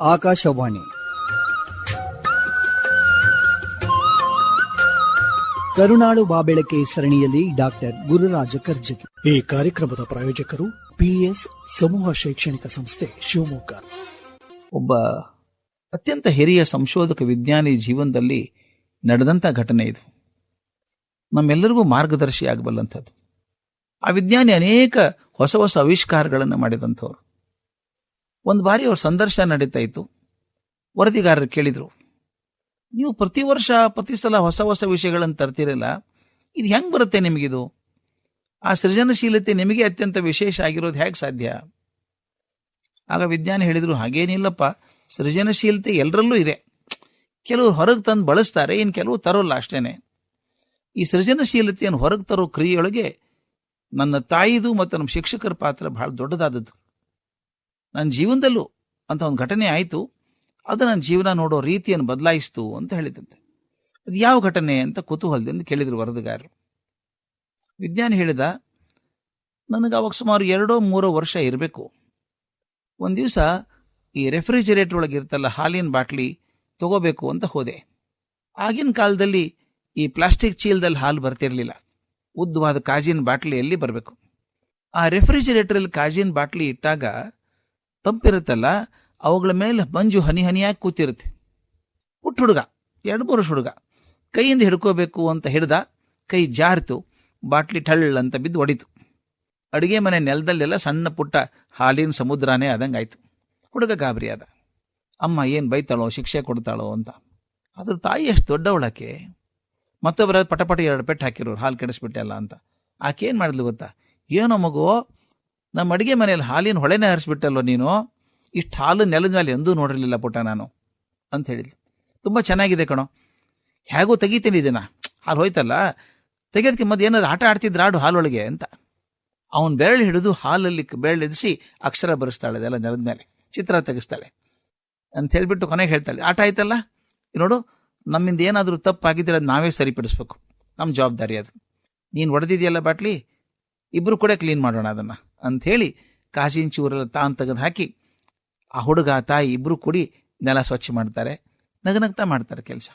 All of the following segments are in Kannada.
ಆಕಾಶವಾಣಿ. ಕರುಣಾಳು ಬಾಬೆಳಕೆ ಸರಣಿಯಲ್ಲಿ ಡಾಕ್ಟರ್ ಗುರುರಾಜ ಕರ್ಜಗಿ ಈ ಕಾರ್ಯಕ್ರಮದ ಪ್ರಾಯೋಜಕರು ಪಿಎಸ್ ಸಮೂಹ ಶೈಕ್ಷಣಿಕ ಸಂಸ್ಥೆ ಶಿವಮೊಗ್ಗ. ಒಬ್ಬ ಅತ್ಯಂತ ಹಿರಿಯ ಸಂಶೋಧಕ ವಿಜ್ಞಾನಿ ಜೀವನದಲ್ಲಿ ನಡೆದಂಥ ಘಟನೆ ಇದು. ನಮ್ಮೆಲ್ಲರಿಗೂ ಮಾರ್ಗದರ್ಶಿ ಆಗಬಲ್ಲಂಥದ್ದು ಆ ವಿಜ್ಞಾನಿ ಅನೇಕ ಹೊಸ ಹೊಸ ಆವಿಷ್ಕಾರಗಳನ್ನು ಮಾಡಿದಂಥವ್ರು. ಒಂದು ಬಾರಿ ಅವ್ರ ಸಂದರ್ಶನ ನಡೀತಾ ಇತ್ತು. ವರದಿಗಾರರು ಕೇಳಿದರು, ನೀವು ಪ್ರತಿ ವರ್ಷ, ಪ್ರತಿ ಸಲ ಹೊಸ ಹೊಸ ವಿಷಯಗಳನ್ನು ತರ್ತಿರಲ್ಲ, ಇದು ಹೆಂಗೆ ಬರುತ್ತೆ ನಿಮಗಿದು? ಆ ಸೃಜನಶೀಲತೆ ನಿಮಗೆ ಅತ್ಯಂತ ವಿಶೇಷ ಆಗಿರೋದು ಹೇಗೆ ಸಾಧ್ಯ? ಆಗ ವಿಜ್ಞಾನಿ ಹೇಳಿದರು, ಹಾಗೇನಿಲ್ಲಪ್ಪ, ಸೃಜನಶೀಲತೆ ಎಲ್ಲರಲ್ಲೂ ಇದೆ. ಕೆಲವರು ಹೊರಗೆ ತಂದು ಬಳಸ್ತಾರೆ ಇನ್ನು ಕೆಲವು ತರೋಲ್ಲ ಅಷ್ಟೇನೆ. ಈ ಸೃಜನಶೀಲತೆಯನ್ನು ಹೊರಗೆ ತರೋ ಕ್ರಿಯೆಯೊಳಗೆ ನನ್ನ ತಾಯಿದು ಮತ್ತು ನಮ್ಮ ಶಿಕ್ಷಕರ ಪಾತ್ರ ಬಹಳ ದೊಡ್ಡದಾದದ್ದು. ನನ್ನ ಜೀವನದಲ್ಲೂ ಅಂತ ಒಂದು ಘಟನೆ ಆಯಿತು. ಅದು ನನ್ನ ಜೀವನ ನೋಡೋ ರೀತಿಯನ್ನು ಬದಲಾಯಿಸ್ತು ಅಂತ ಹೇಳಿದಂತೆ. ಅದು ಯಾವ ಘಟನೆ ಅಂತ ಕುತೂಹಲದಿಂದ ಕೇಳಿದರು ವರದಿಗಾರರು. ವಿಜ್ಞಾನಿ ಹೇಳಿದ, ನನಗೆ ಅವಾಗ ಸುಮಾರು ಎರಡೋ ಮೂರೋ ವರ್ಷ ಇರಬೇಕು. ಒಂದು ದಿವಸ ಈ ರೆಫ್ರಿಜರೇಟರ್ ಒಳಗೆ ಇರ್ತಲ್ಲ ಹಾಲಿನ ಬಾಟ್ಲಿ ತಗೋಬೇಕು ಅಂತ ಹೋದೆ. ಆಗಿನ ಕಾಲದಲ್ಲಿ ಈ ಪ್ಲಾಸ್ಟಿಕ್ ಚೀಲದಲ್ಲಿ ಹಾಲು ಬರ್ತಿರಲಿಲ್ಲ. ಉದ್ದವಾದ ಕಾಜಿನ ಬಾಟ್ಲಿಯಲ್ಲಿ ಬರಬೇಕು. ಆ ರೆಫ್ರಿಜರೇಟರಲ್ಲಿ ಕಾಜಿನ ಬಾಟ್ಲಿ ಇಟ್ಟಾಗ ತಂಪಿರುತ್ತಲ್ಲ, ಅವುಗಳ ಮೇಲೆ ಮಂಜು ಹನಿ ಹನಿಯಾಗಿ ಕೂತಿರುತ್ತೆ. ಹುಟ್ಟು ಹುಡುಗ, ಎರಡು ಮೂರು ಹುಡುಗ. ಕೈಯಿಂದ ಹಿಡ್ಕೋಬೇಕು ಅಂತ ಹಿಡ್ದ, ಕೈ ಜಾರಿತು, ಬಾಟ್ಲಿ ಠಳ್ ಅಂತ ಬಿದ್ದು ಒಡಿತು. ಅಡುಗೆ ಮನೆ ನೆಲದಲ್ಲೆಲ್ಲ ಸಣ್ಣ ಪುಟ್ಟ ಹಾಲಿನ ಸಮುದ್ರನೇ ಆದಂಗಾಯ್ತು. ಹುಡುಗ ಗಾಬರಿ ಆದ ಅಮ್ಮ ಏನು ಬೈತಾಳೋ, ಶಿಕ್ಷೆ ಕೊಡ್ತಾಳೋ ಅಂತ. ಅದ್ರ ತಾಯಿ ಎಷ್ಟು ದೊಡ್ಡವಳಕ್ಕೆ ಮತ್ತೊಬ್ಬರ ಪಟಪಟ ಎರಡು ಪೆಟ್ಟು ಹಾಕಿರೋರು, ಹಾಲು ಕೆಡಿಸ್ಬಿಟ್ಟೆಲ್ಲ ಅಂತ. ಆಕೆ ಏನು ಮಾಡಿದ್ಲು ಗೊತ್ತಾ? ಏನೋ ಮಗು ನಮ್ಮ ಅಡುಗೆ ಮನೆಯಲ್ಲಿ ಹಾಲಿನ ಹೊಳೆನೇ ಹರಿಸ್ಬಿಟ್ಟಲ್ಲೋ ನೀನು? ಇಷ್ಟು ಹಾಲು ನೆಲದ ಮೇಲೆ ಎಂದೂ ನೋಡಿರಲಿಲ್ಲ ಪುಟ್ಟ ನಾನು ಅಂತ ಹೇಳಿದ್ಲು. ತುಂಬ ಚೆನ್ನಾಗಿದೆ ಕಣೋ. ಹೇಗೂ ತೆಗಿತೀನಿ ಇದನ್ನ. ಹಾಲು ಹೋಯ್ತಲ್ಲ? ತೆಗೆಯೋದಕ್ಕೆ ಮತ್ತೆ ಏನಾದ್ರು ಆಟ ಆಡ್ತಿದ್ರು ಆಡು ಹಾಲೊಳಗೆ ಅಂತ. ಅವನು ಬೆರಳು ಹಿಡಿದು ಹಾಲಲ್ಲಿ ಬೆರಳಿಡಿಸಿ ಅಕ್ಷರ ಬರೆಸ್ತಾಳೆ ಅದೆಲ್ಲ ನೆಲದ ಮೇಲೆ ಚಿತ್ರ ತೆಗೆಸ್ತಾಳೆ. ಅಂತ ಹೇಳ್ಬಿಟ್ಟು ಕೊನೆಗೆ ಹೇಳ್ತಾಳೆ. ಆಟ ಆಯ್ತಲ್ಲ? ನೋಡು, ನಮ್ಮಿಂದ ಏನಾದರೂ ತಪ್ಪಾಗಿದ್ದರೆ ಅದು ನಾವೇ ಸರಿಪಡಿಸ್ಬೇಕು. ನಮ್ಮ ಜವಾಬ್ದಾರಿ ಅದು. ನೀನು ಹೊಡೆದಿದೆಯಲ್ಲ ಬಾಟ್ಲಿ? ಇಬ್ಬರು ಕೂಡ ಕ್ಲೀನ್ ಮಾಡೋಣ ಅದನ್ನ. ಅಂತ ಹೇಳಿ ಕಾಸಿನ ಚೂರೆಲ್ಲ ತಾನು ತೆಗೆದು ಹಾಕಿ ಆ ಹುಡುಗ ತಾಯಿ ಇಬ್ಬರು ಕೂಡಿ ನೆಲ ಸ್ವಚ್ಛ ಮಾಡ್ತಾರೆ, ನಗನಗ್ತಾ ಮಾಡ್ತಾರೆ ಕೆಲಸ.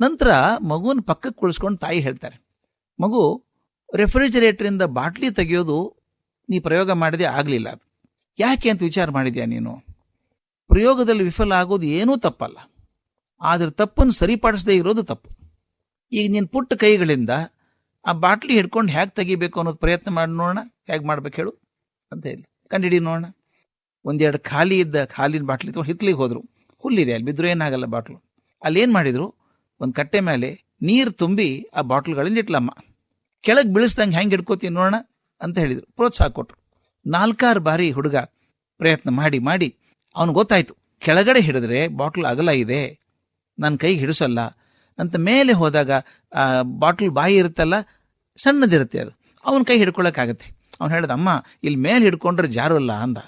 ನಂತರ ಮಗುವನ್ನು ಪಕ್ಕಕ್ಕೆ ಕುಳಿಸ್ಕೊಂಡು ತಾಯಿ ಹೇಳ್ತಾರೆ, ಮಗು, ರೆಫ್ರಿಜರೇಟರಿಂದ ಬಾಟ್ಲಿ ತೆಗೆಯೋದು ನೀ ಪ್ರಯೋಗ ಮಾಡಿದೆ ಆಗಲಿಲ್ಲ ಅದು. ಯಾಕೆ ಅಂತ ವಿಚಾರ ಮಾಡಿದ್ಯಾ ನೀನು? ಪ್ರಯೋಗದಲ್ಲಿ ವಿಫಲ ಆಗೋದು ಏನೂ ತಪ್ಪಲ್ಲ. ಆದರೆ ತಪ್ಪನ್ನು ಸರಿಪಡಿಸದೇ ಇರೋದು ತಪ್ಪು. ಈಗ ನಿನ್ನ ಪುಟ್ಟ ಕೈಗಳಿಂದ ಆ ಬಾಟ್ಲಿ ಹಿಡ್ಕೊಂಡು ಹೇಗೆ ತೆಗಿಬೇಕು ಅನ್ನೋದು ಪ್ರಯತ್ನ ಮಾಡಿ ನೋಡೋಣ. ಹೇಗೆ ಮಾಡ್ಬೇಕು ಹೇಳು? ಅಂತ ಹೇಳಿ ಕಂಡಿಡಿ ನೋಡೋಣ. ಒಂದೆರಡು ಖಾಲಿ ಇದ್ದ ಖಾಲಿನ ಬಾಟ್ಲಿ ತೊಗೊಂಡು ಹಿತ್ಲಿಗೆ ಹೋದರು. ಹುಲ್ಲಿದೆ ಅಲ್ಲಿ, ಬಿದ್ದರೂ ಏನಾಗಲ್ಲ ಬಾಟ್ಲು. ಅಲ್ಲಿ ಏನು ಮಾಡಿದರು? ಒಂದು ಕಟ್ಟೆ ಮೇಲೆ ನೀರು ತುಂಬಿ ಆ ಬಾಟ್ಲುಗಳಲ್ಲಿ ಇಟ್ಲಮ್ಮ. ಕೆಳಗೆ ಬೀಳಿಸ್ದಂಗೆ ಹೆಂಗೆ ಹಿಡ್ಕೋತೀನಿ ನೋಡೋಣ ಅಂತ ಹೇಳಿದರು. ಪ್ರೋತ್ಸಾಹ ಕೊಟ್ರು. ನಾಲ್ಕಾರು ಬಾರಿ ಹುಡುಗ ಪ್ರಯತ್ನ ಮಾಡಿ ಮಾಡಿ ಅವನು ಗೊತ್ತಾಯ್ತು. ಕೆಳಗಡೆ ಹಿಡಿದ್ರೆ ಬಾಟ್ಲು ಅಗಲ ಇದೆ. ನನ್ನ ಕೈಗೆ ಹಿಡಿಸಲ್ಲ. ಅಂತ ಮೇಲೆ ಹೋದಾಗ ಆ ಬಾಟ್ಲ್ ಬಾಯಿ ಇರುತ್ತಲ್ಲ, ಸಣ್ಣದಿರುತ್ತೆ ಅದು. ಅವನ ಕೈ ಹಿಡ್ಕೊಳ್ಳೋಕ್ಕಾಗತ್ತೆ ಅವ್ನು ಹೇಳಿದ, ಅಮ್ಮ ಇಲ್ಲಿ ಮೇಲೆ ಹಿಡ್ಕೊಂಡ್ರೆ ಜಾರಲ್ಲ ಅಂದ.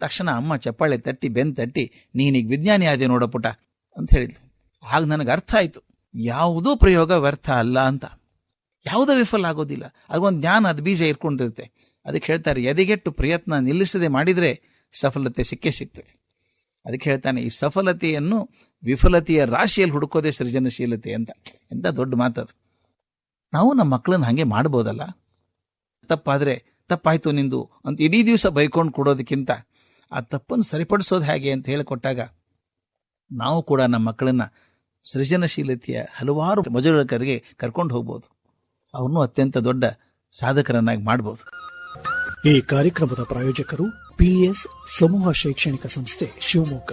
ತಕ್ಷಣ ಅಮ್ಮ ಚಪ್ಪಾಳೆ ತಟ್ಟಿ, ಬೆನ್ ತಟ್ಟಿ, ನೀನೀಗ ವಿಜ್ಞಾನಿ ಆದೆ ನೋಡೋ ಪುಟ ಅಂತ ಹೇಳಿದ್ಲು. ಆಗ ನನಗೆ ಅರ್ಥ ಆಯಿತು. ಯಾವುದೂ ಪ್ರಯೋಗ ವ್ಯರ್ಥ ಅಲ್ಲ ಅಂತ. ಯಾವುದೋ ವಿಫಲ ಆಗೋದಿಲ್ಲ. ಅದೊಂದು ಜ್ಞಾನ ಅದು ಬೀಜ ಇರ್ಕೊಂಡಿರುತ್ತೆ. ಅದಕ್ಕೆ ಹೇಳ್ತಾರೆ, ಎದೆಗೆಟ್ಟು ಪ್ರಯತ್ನ ನಿಲ್ಲಿಸದೆ ಮಾಡಿದರೆ ಸಫಲತೆ ಸಿಕ್ಕೇ ಸಿಗ್ತದೆ. ಅದಕ್ಕೆ ಹೇಳ್ತಾನೆ, ಈ ಸಫಲತೆಯನ್ನು ವಿಫಲತೆಯ ರಾಶಿಯಲ್ಲಿ ಹುಡುಕೋದೇ ಸೃಜನಶೀಲತೆ ಅಂತ. ಎಂಥ ದೊಡ್ಡ ಮಾತದು ನಾವು ನಮ್ಮ ಮಕ್ಕಳನ್ನ ಹಾಗೆ ಮಾಡ್ಬೋದಲ್ಲ? ತಪ್ಪಾದರೆ ತಪ್ಪಾಯಿತು ನಿಂದು ಅಂತ ಇಡೀ ದಿವಸ ಬೈಕೊಂಡು ಕೊಡೋದಕ್ಕಿಂತ ಆ ತಪ್ಪನ್ನು ಸರಿಪಡಿಸೋದು ಹೇಗೆ ಅಂತ ಹೇಳಿಕೊಟ್ಟಾಗ ನಾವು ಕೂಡ ನಮ್ಮ ಮಕ್ಕಳನ್ನು ಸೃಜನಶೀಲತೆಯ ಹಲವಾರು ಮಜುಗಳ ಕಡೆಗೆ ಕರ್ಕೊಂಡು ಹೋಗ್ಬೋದು. ಅವನು ಅತ್ಯಂತ ದೊಡ್ಡ ಸಾಧಕರನ್ನಾಗಿ ಮಾಡಬಹುದು ಈ ಕಾರ್ಯಕ್ರಮದ ಪ್ರಾಯೋಜಕರು ಪಿಎಸ್ ಸಮೂಹ ಶೈಕ್ಷಣಿಕ ಸಂಸ್ಥೆ ಶಿವಮೊಗ್ಗ.